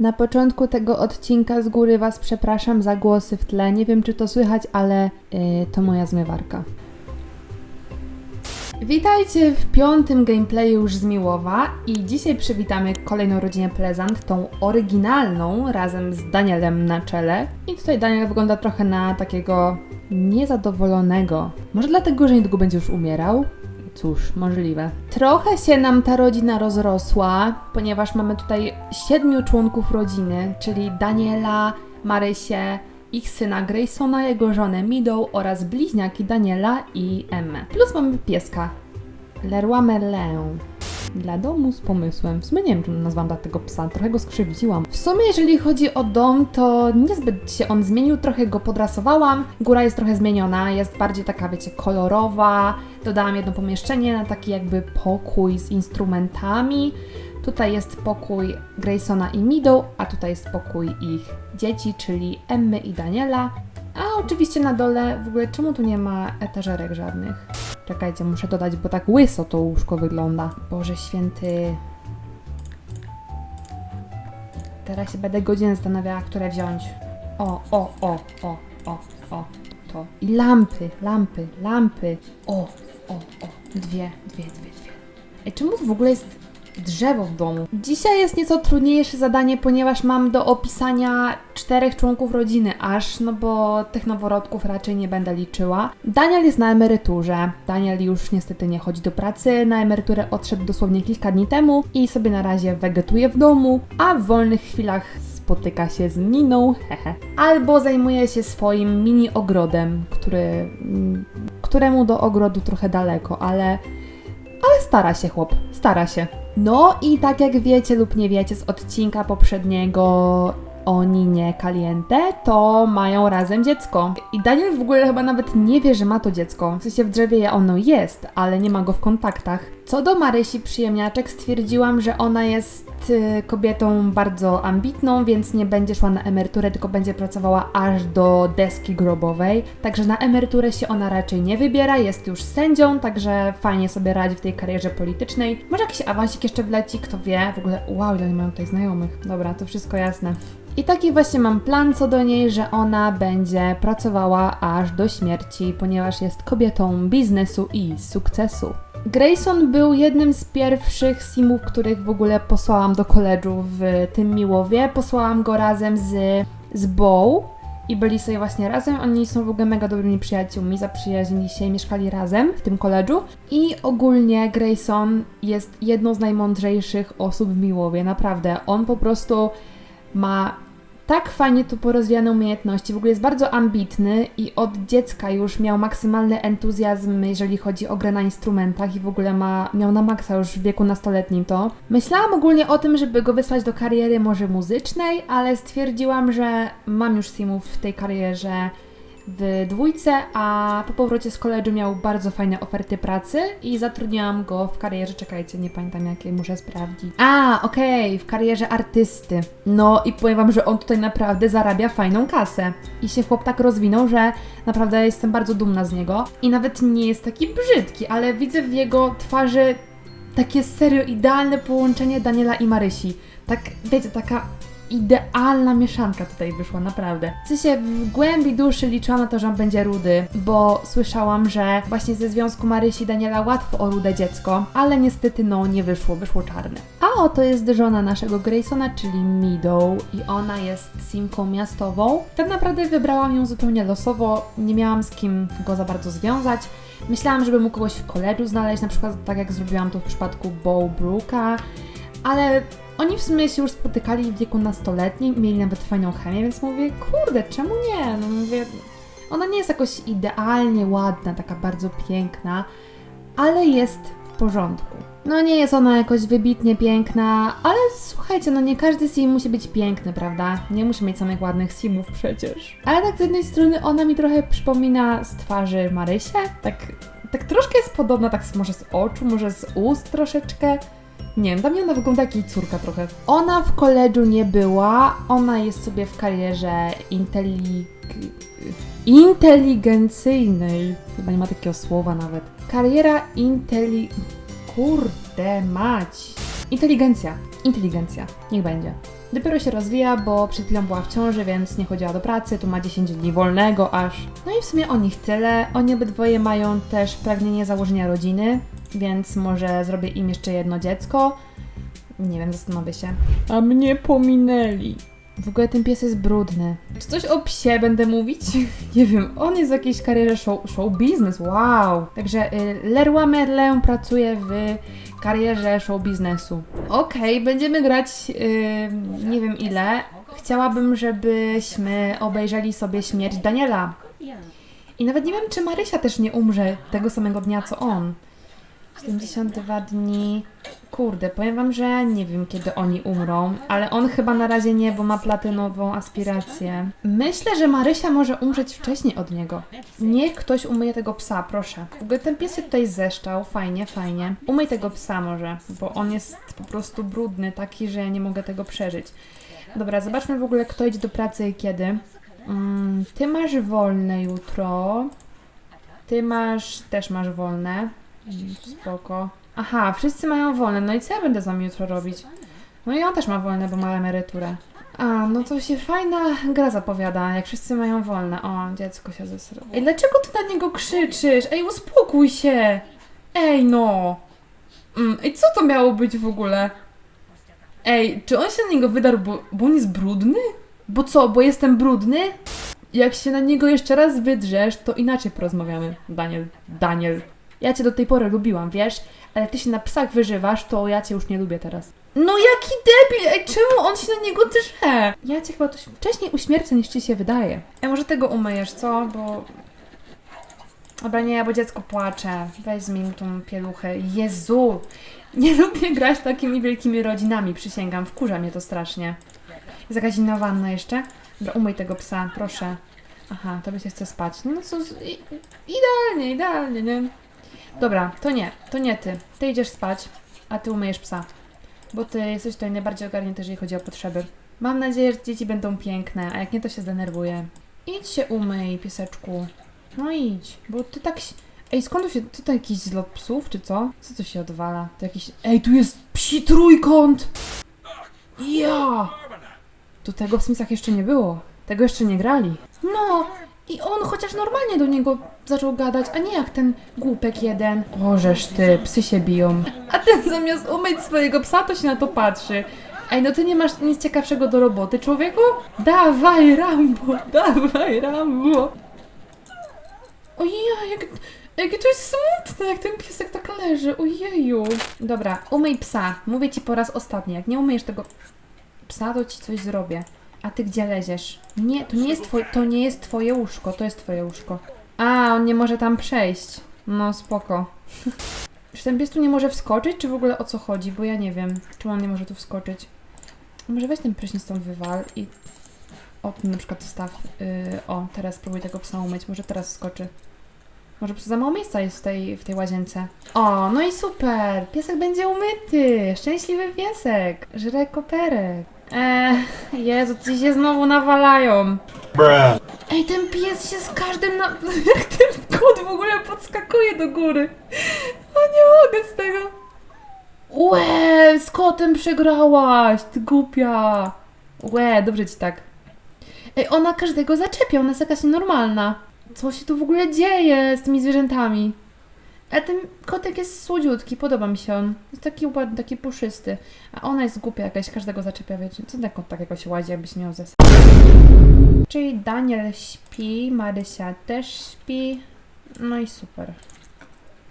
Na początku tego odcinka z góry Was przepraszam za głosy w tle. Nie wiem, czy to słychać, ale yy, to moja zmywarka. Witajcie w piątym gameplayu już z Miłowa i dzisiaj przywitamy kolejną rodzinę Pleasant, tą oryginalną, razem z Danielem na czele. I tutaj Daniel wygląda trochę na takiego niezadowolonego. Może dlatego, że niedługo będzie już umierał? Cóż, możliwe. Trochę się nam ta rodzina rozrosła, ponieważ mamy tutaj siedmiu członków rodziny, czyli Daniela, Marysię, ich syna Graysona, jego żonę Midą oraz bliźniaki Daniela i Emmę. Plus mamy pieska, Leroy. Dla domu z pomysłem. W sumie nie wiem, czym nazwałam dla tego psa, trochę go skrzywdziłam. W sumie, jeżeli chodzi o dom, to niezbyt się on zmienił, trochę go podrasowałam. Góra jest trochę zmieniona, jest bardziej taka, wiecie, kolorowa. Dodałam jedno pomieszczenie na taki jakby pokój z instrumentami. Tutaj jest pokój Graysona i Midą, a tutaj jest pokój ich dzieci, czyli Emmy i Daniela. A oczywiście na dole, w ogóle czemu tu nie ma etażerek żadnych? Czekajcie, muszę dodać, bo tak łyso to łóżko wygląda. Boże święty. Teraz się będę godzinę zastanawiała, które wziąć. O, o, o, o, o, o, to. I lampy, lampy, lampy. O, o, o. Dwie, dwie, dwie, dwie. Ej, czemu w ogóle jest drzewo w domu? Dzisiaj jest nieco trudniejsze zadanie, ponieważ mam do opisania czterech członków rodziny aż, no bo tych noworodków raczej nie będę liczyła. Daniel jest na emeryturze. Daniel już niestety nie chodzi do pracy. Na emeryturę odszedł dosłownie kilka dni temu i sobie na razie wegetuje w domu, a w wolnych chwilach spotyka się z Niną, hehe. Albo zajmuje się swoim mini ogrodem, który, mm, któremu do ogrodu trochę daleko, ale ale stara się chłop, stara się. No i tak jak wiecie lub nie wiecie z odcinka poprzedniego o Ninie Caliente, to mają razem dziecko. I Daniel w ogóle chyba nawet nie wie, że ma to dziecko. W sensie w drzewie ono jest, ale nie ma go w kontaktach. Co do Marysi Przyjemniaczek, stwierdziłam, że ona jest y, kobietą bardzo ambitną, więc nie będzie szła na emeryturę, tylko będzie pracowała aż do deski grobowej. Także na emeryturę się ona raczej nie wybiera, jest już sędzią, także fajnie sobie radzi w tej karierze politycznej. Może jakiś awansik jeszcze wleci, kto wie. W ogóle, wow, nie mają tutaj znajomych. Dobra, to wszystko jasne. I taki właśnie mam plan co do niej, że ona będzie pracowała aż do śmierci, ponieważ jest kobietą biznesu i sukcesu. Grayson był jednym z pierwszych simów, których w ogóle posłałam do koledżu w tym Miłowie. Posłałam go razem z, z Bow i byli sobie właśnie razem. Oni są w ogóle mega dobrymi przyjaciółmi, zaprzyjaźnili się i mieszkali razem w tym koledżu. I ogólnie Grayson jest jedną z najmądrzejszych osób w Miłowie, naprawdę. On po prostu ma tak fajnie tu porozwijane umiejętności, w ogóle jest bardzo ambitny i od dziecka już miał maksymalny entuzjazm, jeżeli chodzi o grę na instrumentach i w ogóle ma, miał na maksa już w wieku nastoletnim to. Myślałam ogólnie o tym, żeby go wysłać do kariery może muzycznej, ale stwierdziłam, że mam już simów w tej karierze w dwójce, a po powrocie z koledżu miał bardzo fajne oferty pracy i zatrudniłam go w karierze, czekajcie, nie pamiętam jakiej, muszę sprawdzić. A, okej, w karierze artysty. No i powiem wam, że on tutaj naprawdę zarabia fajną kasę. I się chłop tak rozwinął, że naprawdę jestem bardzo dumna z niego. I nawet nie jest taki brzydki, ale widzę w jego twarzy takie serio idealne połączenie Daniela i Marysi. Tak, wiecie, taka idealna mieszanka tutaj wyszła, naprawdę. W sensie w głębi duszy liczyłam na to, że on będzie rudy, bo słyszałam, że właśnie ze związku Marysi i Daniela łatwo o rude dziecko, ale niestety no nie wyszło, wyszło czarne. A oto jest żona naszego Graysona, czyli Midą i ona jest simką miastową. Tak naprawdę wybrałam ją zupełnie losowo, nie miałam z kim go za bardzo związać. Myślałam, żeby mógł kogoś w koledżu znaleźć, na przykład tak jak zrobiłam to w przypadku Bo Brooka, ale oni w sumie się już spotykali w wieku nastoletnim, mieli nawet fajną chemię, więc mówię, kurde, czemu nie? No mówię, ona nie jest jakoś idealnie ładna, taka bardzo piękna, ale jest w porządku. No nie jest ona jakoś wybitnie piękna, ale słuchajcie, no nie każdy sim musi być piękny, prawda? Nie musi mieć samych ładnych simów przecież. Ale tak z jednej strony ona mi trochę przypomina z twarzy Marysię, tak, tak troszkę jest podobna, tak może z oczu, może z ust troszeczkę. Nie wiem, dla mnie ona wygląda jak jej córka trochę. Ona w koledżu nie była, ona jest sobie w karierze intelig... inteligencyjnej. Chyba nie ma takiego słowa nawet. Kariera inteli... Kurde mać. Inteligencja. Inteligencja. Niech będzie. Dopiero się rozwija, bo przed chwilą była w ciąży, więc nie chodziła do pracy, tu ma 10 dni wolnego aż. No i w sumie o nich tyle. Oni obydwoje mają też pragnienie założenia rodziny, więc może zrobię im jeszcze jedno dziecko. Nie wiem, zastanowię się. A mnie pominęli. W ogóle ten pies jest brudny. Czy coś o psie będę mówić? Nie wiem, on jest w jakiejś karierze show, show business, wow. Także y, Leroy Merlin pracuje w karierze show biznesu. Okej, będziemy grać y, nie wiem ile. Chciałabym, żebyśmy obejrzeli sobie śmierć Daniela. I nawet nie wiem, czy Marysia też nie umrze tego samego dnia co on. 72 dni. Kurde, powiem wam, że nie wiem kiedy oni umrą, ale on chyba na razie nie, bo ma platynową aspirację. Myślę, że Marysia może umrzeć wcześniej od niego. Niech ktoś umyje tego psa, proszę. W ogóle ten pies się tutaj zeszczał, fajnie, fajnie. Umyj tego psa może, bo on jest po prostu brudny, taki, że ja nie mogę tego przeżyć. Dobra, zobaczmy w ogóle kto idzie do pracy i kiedy. Mm, ty masz wolne jutro. Ty masz, też masz wolne. Mm, Spoko. Aha, wszyscy mają wolne, no i co ja będę z wami jutro robić? No i on też ma wolne, bo ma emeryturę. A, no to się fajna gra zapowiada, jak wszyscy mają wolne. O, dziecko się zesrało. Ej, dlaczego ty na niego krzyczysz? Ej, uspokój się! Ej, no! Mm, ej, co to miało być w ogóle? Ej, czy on się na niego wydarł, bo, bo on jest brudny? Bo co, bo jestem brudny? Jak się na niego jeszcze raz wydrzesz, to inaczej porozmawiamy. Daniel, Daniel. Ja cię do tej pory lubiłam, wiesz? Ale ty się na psach wyżywasz, to ja cię już nie lubię teraz. No jaki debil! Ej, czemu on się na niego drze? Ja cię chyba to wcześniej uśmiercę niż ci się wydaje. Ej, może tego umyjesz, co? Bo... Dobra, nie, bo dziecko płacze. Weź zmień tą pieluchę. Jezu! Nie lubię grać takimi wielkimi rodzinami, przysięgam. Wkurza mnie to strasznie. Jest jakaś inna wanna jeszcze? Dobra, umyj tego psa, proszę. Aha, to się chce spać. No co, i- idealnie, idealnie, nie? Dobra, to nie, to nie ty. Ty idziesz spać, a ty umyjesz psa. Bo ty jesteś tutaj najbardziej ogarnięty, jeżeli chodzi o potrzeby. Mam nadzieję, że dzieci będą piękne, a jak nie, to się zdenerwuję. Idź się umyj, pieseczku. No idź, bo ty tak... Ej, skąd tu się... Tutaj jakiś zlot psów, czy co? Co tu się odwala? To jakiś... Ej, tu jest psi trójkąt! Ja! Tu tego w Smithach jeszcze nie było. Tego jeszcze nie grali. No, i on chociaż normalnie do niego zaczął gadać, a nie jak ten głupek jeden. Ożeż ty, psy się biją. A ten zamiast umyć swojego psa, to się na to patrzy. Ej, no ty nie masz nic ciekawszego do roboty, człowieku? Dawaj, Rambo, dawaj, Rambo. Ojej, jak, jakie to jest smutne, jak ten piesek tak leży, ojeju. Dobra, umyj psa, mówię ci po raz ostatni, jak nie umyjesz tego psa, to ci coś zrobię. A ty gdzie leziesz? Nie, to nie jest twoje, to nie jest twoje łóżko, to jest twoje łóżko. A, on nie może tam przejść. No, spoko. Czy ten pies tu nie może wskoczyć, czy w ogóle o co chodzi? Bo ja nie wiem, czy on nie może tu wskoczyć. Może weź ten prysznic stąd wywal i... O, na przykład staw. Yy, o, teraz spróbuj tego psa umyć, może teraz skoczy. Może prostu za mało miejsca jest w tej, w tej łazience. O, no i super! Piesek będzie umyty! Szczęśliwy piesek! Żre koperek. Eee, Jezu, ci się znowu nawalają. Bruh. Ej, ten pies się z każdym na... Jak ten kot w ogóle podskakuje do góry. O, nie mogę z tego. Łe, z kotem przegrałaś, ty głupia. Łe, dobrze ci tak. Ej, ona każdego zaczepia, ona jest jakaś nienormalna. Co się tu w ogóle dzieje z tymi zwierzętami? A ten kotek jest słodziutki, podoba mi się on. Jest taki ładny, taki puszysty. A ona jest głupia jakaś, każdego zaczepia, wiecie. Co ten kot tak jakoś łazi, jakbyś miał zes... Czyli Daniel śpi, Marysia też śpi. No i super.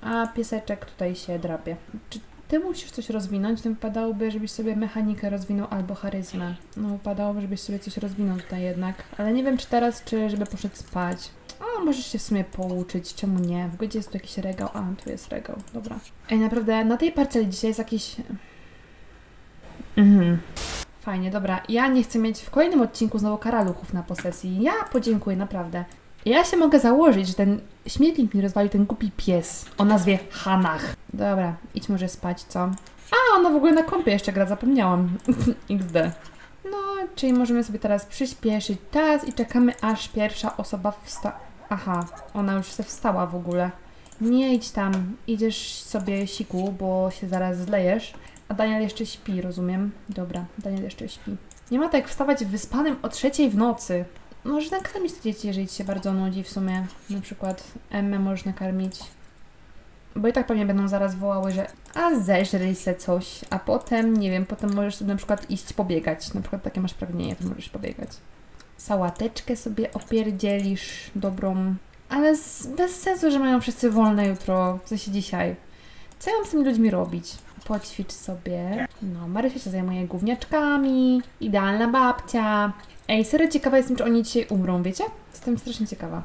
A pieseczek tutaj się drapie. Czy ty musisz coś rozwinąć? To wypadałoby, żebyś sobie mechanikę rozwinął albo charyzmę. No, wypadałoby, żebyś sobie coś rozwinął tutaj jednak. Ale nie wiem, czy teraz, czy żeby poszedł spać. A, możesz się w sumie pouczyć, czemu nie? W gdzie jest tu jakiś regał? A, tu jest regał, dobra. Ej, naprawdę, na tej parceli dzisiaj jest jakiś... Mhm. Fajnie, dobra. Ja nie chcę mieć w kolejnym odcinku znowu karaluchów na posesji. Ja podziękuję, naprawdę. Ja się mogę założyć, że ten śmietnik mi rozwalił ten głupi pies o nazwie Hanach. Dobra, idź może spać, co? A, ona w ogóle na kąpie jeszcze gra, zapomniałam. XD. No, czyli możemy sobie teraz przyspieszyć czas i czekamy, aż pierwsza osoba wsta... Aha, ona już se wstała w ogóle. Nie idź tam, idziesz sobie siku, bo się zaraz zlejesz. A Daniel jeszcze śpi, rozumiem? Dobra, Daniel jeszcze śpi. Nie ma tak wstawać wyspanym o trzeciej w nocy. Możesz nakarmić te dzieci, jeżeli ci się bardzo nudzi w sumie. Na przykład Emmę możesz nakarmić. Bo i tak pewnie będą zaraz wołały, że a zeżryj se coś, a potem, nie wiem, potem możesz sobie na przykład iść pobiegać. Na przykład takie masz pragnienie, to możesz pobiegać. Sałateczkę sobie opierdzielisz dobrą, ale z, bez sensu, że mają wszyscy wolne jutro, w sensie dzisiaj. Co ja mam z tymi ludźmi robić? Poćwicz sobie. No, Marysia się zajmuje gówniaczkami. Idealna babcia. Ej, serio ciekawa jestem, czy oni dzisiaj umrą, wiecie? Jestem strasznie ciekawa.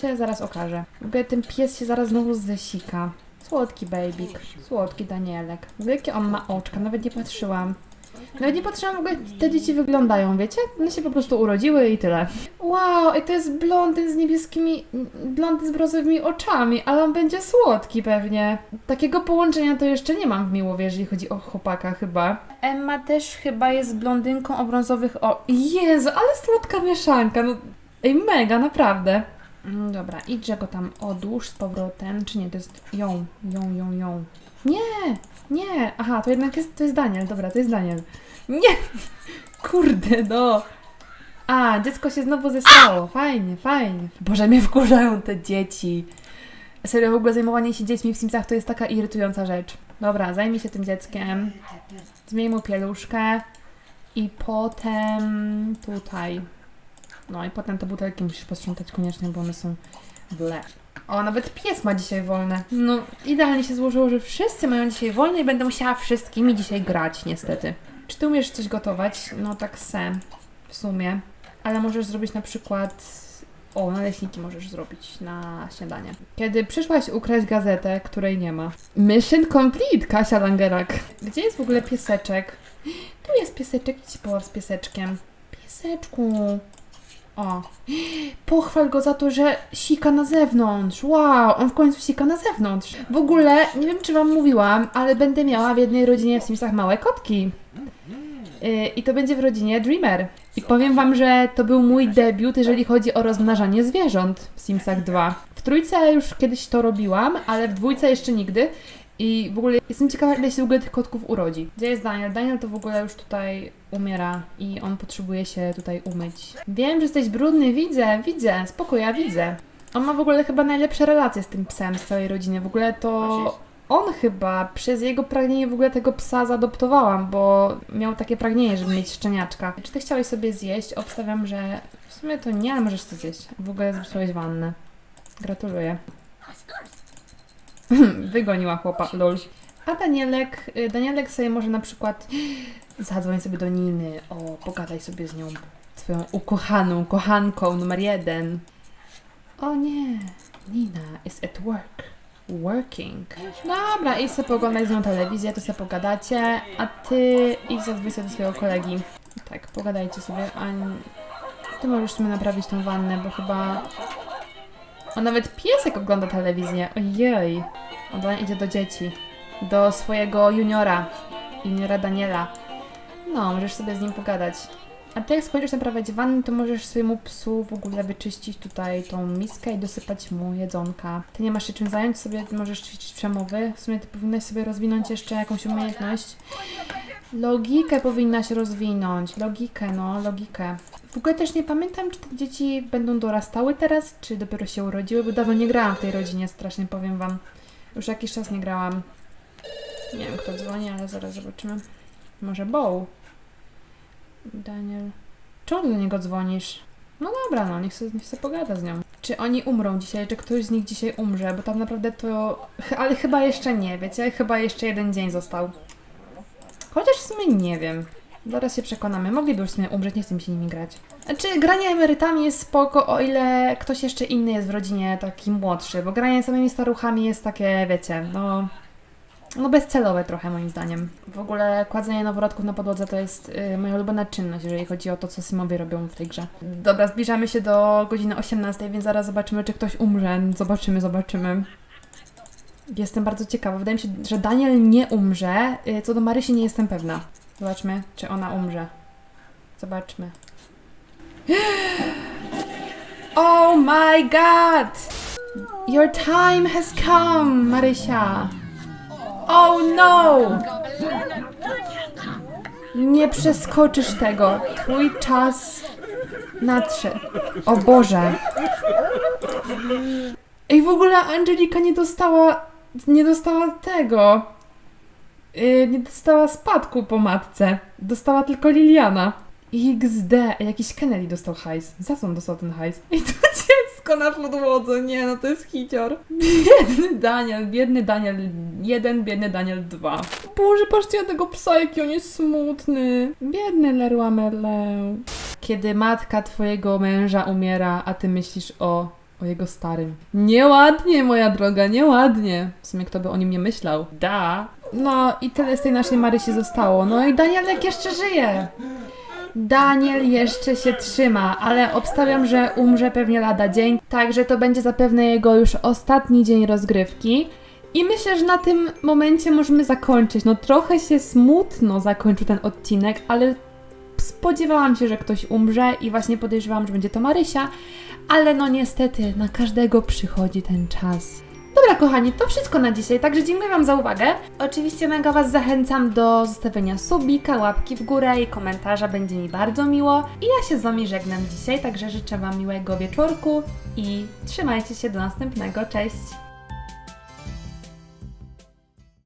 Się zaraz okaże. W ogóle ten pies się zaraz znowu zesika. Słodki babyk. Słodki Danielek. Jakie on ma oczka, nawet nie patrzyłam. Nawet nie patrzyłam w ogóle, jak te dzieci wyglądają, wiecie? One się po prostu urodziły i tyle. Wow, i to jest blondyn z niebieskimi, blondyn z brązowymi oczami, ale on będzie słodki pewnie. Takiego połączenia to jeszcze nie mam w Miłowie, jeżeli chodzi o chłopaka chyba. Emma też chyba jest blondynką o brązowych o... Jezu, ale słodka mieszanka, no... Ej, mega, naprawdę. Mm, Dobra, idźże go tam odłóż z powrotem, czy nie, to jest ją, ją, ją, ją. Nie, nie, aha, to jednak jest, to jest Daniel, dobra, to jest Daniel. Nie, kurde, no. A, dziecko się znowu zesrało, fajnie, fajnie. Boże, mnie wkurzają te dzieci. Serio, w ogóle zajmowanie się dziećmi w Simsach to jest taka irytująca rzecz. Dobra, zajmij się tym dzieckiem, zmień mu pieluszkę i potem tutaj. No i potem te butelki musisz posprzątać koniecznie, bo one są ble. O, nawet pies ma dzisiaj wolne. No, idealnie się złożyło, że wszyscy mają dzisiaj wolne i będę musiała wszystkimi dzisiaj grać, niestety. Czy ty umiesz coś gotować? No tak se, w sumie. Ale możesz zrobić na przykład... O, naleśniki możesz zrobić na śniadanie. Kiedy przyszłaś ukraść gazetę, której nie ma. Mission complete, Kasia Langerak. Gdzie jest w ogóle pieseczek? Tu jest pieseczek, idź poław z pieseczkiem. Pieseczku. O. Pochwal go za to, że sika na zewnątrz. Wow, on w końcu sika na zewnątrz. W ogóle, nie wiem czy Wam mówiłam, ale będę miała w jednej rodzinie w Simsach małe kotki. Yy, I to będzie w rodzinie Dreamer. I powiem Wam, że to był mój debiut, jeżeli chodzi o rozmnażanie zwierząt w Simsach 2. W trójce już kiedyś to robiłam, ale w dwójce jeszcze nigdy. I w ogóle jestem ciekawa, ile się w ogóle tych kotków urodzi. Gdzie jest Daniel? Daniel to w ogóle już tutaj umiera i on potrzebuje się tutaj umyć. Wiem, że jesteś brudny, widzę, widzę, spokój, ja widzę. On ma w ogóle chyba najlepsze relacje z tym psem z całej rodziny. W ogóle to on chyba przez jego pragnienie w ogóle tego psa zaadoptowałam, bo miał takie pragnienie, żeby mieć szczeniaczka. Czy ty chciałeś sobie zjeść? Obstawiam, że w sumie to nie, ale możesz to zjeść. W ogóle zepsułeś wannę. Gratuluję. Wygoniła chłopa, lol. A Danielek, y, Danielek sobie może na przykład zadzwoń sobie do Niny, o, pogadaj sobie z nią, twoją ukochaną, kochanką numer jeden. O nie, Nina is at work. Working. Dobra, idź sobie poglądaj z nią telewizję, to sobie pogadacie, a ty idź zadzwoń sobie do swojego kolegi. Tak, pogadajcie sobie, a ty możesz sobie naprawić tą wannę, bo chyba... O, nawet piesek ogląda telewizję, ojej. Ona idzie do dzieci, do swojego juniora, juniora Daniela. No, możesz sobie z nim pogadać. A ty jak skończysz naprawiać wannę, to możesz swojemu psu w ogóle wyczyścić tutaj tą miskę i dosypać mu jedzonka. Ty nie masz się czym zająć, sobie możesz ćwiczyć przemowy. W sumie ty powinnaś sobie rozwinąć jeszcze jakąś umiejętność. Logikę powinnaś rozwinąć. Logikę, no, logikę. W ogóle też nie pamiętam, czy te dzieci będą dorastały teraz, czy dopiero się urodziły, bo dawno nie grałam w tej rodzinie, strasznie powiem wam. Już jakiś czas nie grałam. Nie wiem, kto dzwoni, ale zaraz zobaczymy. Może Bow? Daniel. Czemu do niego dzwonisz? No dobra, no, niech sobie, niech sobie pogada z nią. Czy oni umrą dzisiaj, czy ktoś z nich dzisiaj umrze, bo tam naprawdę to... Ale chyba jeszcze nie, wiecie? Chyba jeszcze jeden dzień został. Chociaż w sumie nie wiem. Zaraz się przekonamy. Mogliby już w sumie umrzeć, nie chcę mi się nimi grać. Znaczy, granie emerytami jest spoko, o ile ktoś jeszcze inny jest w rodzinie taki młodszy, bo granie samymi staruchami jest takie, wiecie, no... No bezcelowe trochę moim zdaniem. W ogóle kładzenie noworodków na podłodze to jest y, moja ulubiona czynność, jeżeli chodzi o to, co Simowie robią w tej grze. Dobra, zbliżamy się do godziny 18, więc zaraz zobaczymy, czy ktoś umrze. Zobaczymy, zobaczymy. Jestem bardzo ciekawa. Wydaje mi się, że Daniel nie umrze. Y, Co do Marysi nie jestem pewna. Zobaczmy, czy ona umrze. Zobaczmy. Oh my god! Your time has come, Marysia. Oh no! Nie przeskoczysz tego. Twój czas nadszedł. O Boże. Ej, w ogóle Angelika nie dostała. Nie dostała tego. Yy, nie dostała spadku po matce. Dostała tylko Liliana. XD. Jakiś Kennedy dostał hajs. Za co on dostał ten hajs? I to dziecko na podłodze. Nie, no to jest hicior. Biedny Daniel, biedny Daniel jeden, biedny Daniel dwa. Boże, patrzcie na tego psa, jaki on jest smutny. Biedny Leroy Merlin. Kiedy matka twojego męża umiera, a ty myślisz o, o jego starym. Nieładnie, moja droga, nieładnie. W sumie kto by o nim nie myślał. Da. No i tyle z tej naszej Marysi zostało. No i Danielek jeszcze żyje. Daniel jeszcze się trzyma, ale obstawiam, że umrze pewnie lada dzień, także to będzie zapewne jego już ostatni dzień rozgrywki. I myślę, że na tym momencie możemy zakończyć. No trochę się smutno zakończył ten odcinek, ale spodziewałam się, że ktoś umrze i właśnie podejrzewałam, że będzie to Marysia, ale no niestety na każdego przychodzi ten czas. Dobra, kochani, to wszystko na dzisiaj, także dziękuję Wam za uwagę. Oczywiście mega Was zachęcam do zostawienia subika, łapki w górę i komentarza, będzie mi bardzo miło. I ja się z Wami żegnam dzisiaj, także życzę Wam miłego wieczorku i trzymajcie się do następnego. Cześć!